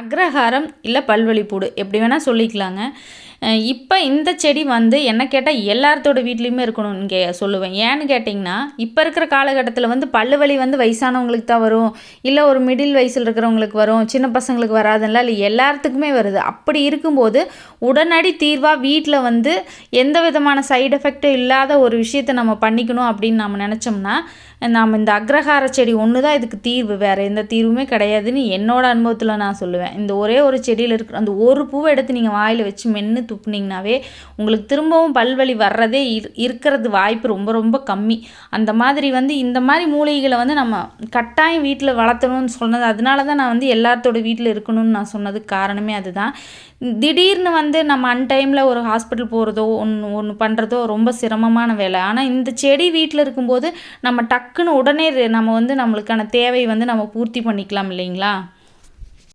அக்ரஹாரம் இல்லை பல்வழிப்பூடு. எப்படி வேணால் சொல்லிக்கலாங்க. இப்போ இந்த செடி வந்து என்ன கேட்டால் எல்லாத்தோட வீட்லேயுமே இருக்கணும்னு கே சொல்லுவேன். ஏன்னு கேட்டிங்கன்னா இப்போ இருக்கிற காலகட்டத்தில் வந்து பல்லு வலி வந்து வயசானவங்களுக்கு தான் வரும். இல்லை ஒரு மிடில் வயசில் இருக்கிறவங்களுக்கு வரும். சின்ன பசங்களுக்கு வராதுல்ல இல்லை எல்லாத்துக்குமே வருது. அப்படி இருக்கும்போது உடனடி தீர்வாக வீட்டில் வந்து எந்த விதமான சைடு எஃபெக்டும் இல்லாத ஒரு விஷயத்தை நம்ம பண்ணிக்கணும் அப்படின்னு நம்ம நினச்சோம்னா நாம் இந்த அக்ரஹார செடி ஒன்று தான் இதுக்கு தீர்வு. வேறு எந்த தீர்வுமே கிடையாதுன்னு என்னோடய அனுபவத்தில் நான் சொல்லுவேன். இந்த ஒரே ஒரு செடியில் இருக்கிற அந்த ஒரு பூவை எடுத்து நீங்கள் வாயில் வச்சு மென்று துப்புனீங்கனாவே உங்களுக்கு திரும்பவும் பல்வலி வர்றதே இருக்கிறது வாய்ப்பு ரொம்ப ரொம்ப கம்மி. அந்த மாதிரி வந்து இந்த மாதிரி மூலிகைகளை வந்து நம்ம கட்டாயம் வீட்டில் வளர்த்தணும்னு சொன்னது அதனால தான் நான் வந்து எல்லாத்தோட வீட்டில் இருக்கணும்னு நான் சொன்னதுக்கு காரணமே அதுதான். திடீர்னு வந்து நம்ம அன்டைமில் ஒரு ஹாஸ்பிட்டல் போகிறதோ ஒன்று ஒன்று பண்ணுறதோ ரொம்ப சிரமமான வேலை. ஆனால் இந்த செடி வீட்டில் இருக்கும்போது நம்ம டக்குன்னு உடனே நம்ம வந்து நம்மளுக்கான தேவை வந்து நம்ம பூர்த்தி பண்ணிக்கலாம் இல்லைங்களா?